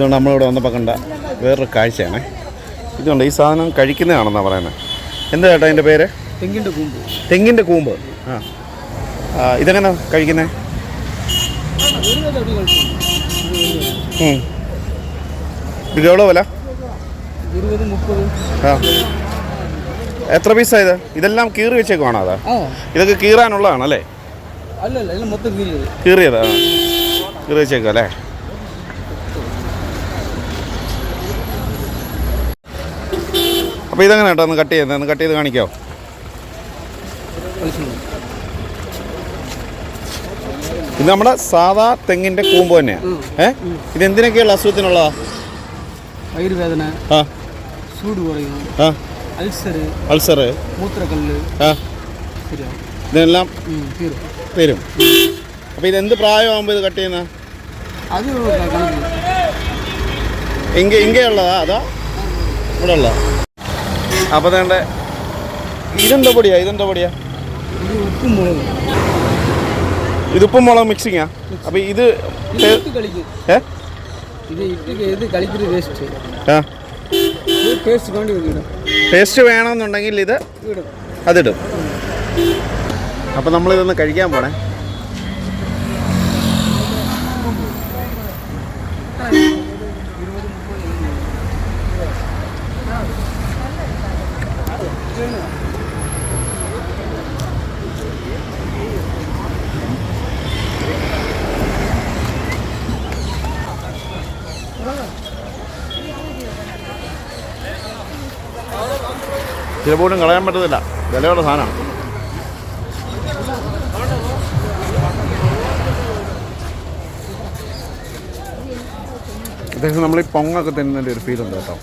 ഇതുകൊണ്ട് നമ്മളിവിടെ വന്നപ്പോൾ കണ്ട വേറൊരു കാഴ്ചയാണ്. ഇതുകൊണ്ട് ഈ സാധനം കഴിക്കുന്നതാണെന്നാണ് പറയുന്നത്. എന്താ ചേട്ടാ അതിന്റെ പേര്? തെങ്ങിന്റെ കൂമ്പ്. തെങ്ങിന്റെ കൂമ്പ്. ആ. ഇതെങ്ങനെ കഴിക്കുന്നത് ഇത് എവിടെ വില? ആ. എത്ര പീസാ ഇത്? ഇതെല്ലാം കീറി വെച്ചേക്കുവാണോ അതാ? ഇതൊക്കെ കീറാനുള്ളതാണല്ലേ? കീറിയതാ. കീറി വെച്ചേക്കും അല്ലേ? അപ്പോൾ ഇതെങ്ങനെ കേട്ടോ? ഒന്ന് കട്ട് ചെയ്യുന്നത് ഒന്ന് കട്ട് ചെയ്ത് കാണിക്കാമോ ഇത് നമ്മുടെ സാധാ തെങ്ങിന്റെ കൂമ്പ് തന്നെയാണ് ഏ? ഇത് എന്തിനൊക്കെയുള്ള അസുഖത്തിനുള്ളതാ? വയറുവേദന ആ. ചൂട് കുറയും ആ. Ulcer ulcer. മൂത്രക്കല്ല് ആ. ഇതെല്ലാം തീരും തരും അപ്പോൾ ഇത് എന്ത് പ്രായമാകുമ്പോൾ ഇത് കട്ട് ചെയ്യുന്ന? അത് ഇങ്ക ഇങ്കയുള്ളതാ അതാ? ഇവിടെ ഉള്ള അപ്പോൾ വേണ്ട ഇതെന്താ പൊടിയാ? ഇതെന്താ പൊടിയാ? ഇത് ഉപ്പും മുളകും ഇതിപ്പം മുളക് മിക്സിങ്ങാ അപ്പോൾ ഇത് ഏ? ടേസ്റ്റ് വേണമെന്നുണ്ടെങ്കിൽ ഇത് അതിടും. അപ്പോൾ നമ്മളിതൊന്ന് കഴിക്കാൻ പോണേ. ചില പോലും കളയാൻ പറ്റത്തില്ല. വിലയുള്ള സാധനമാണ്. അദ്ദേഹം നമ്മൾ ഈ പൊങ്ങൊക്കെ തിന്നതിന്റെ ഒരു ഫീലുണ്ട് കേട്ടോ.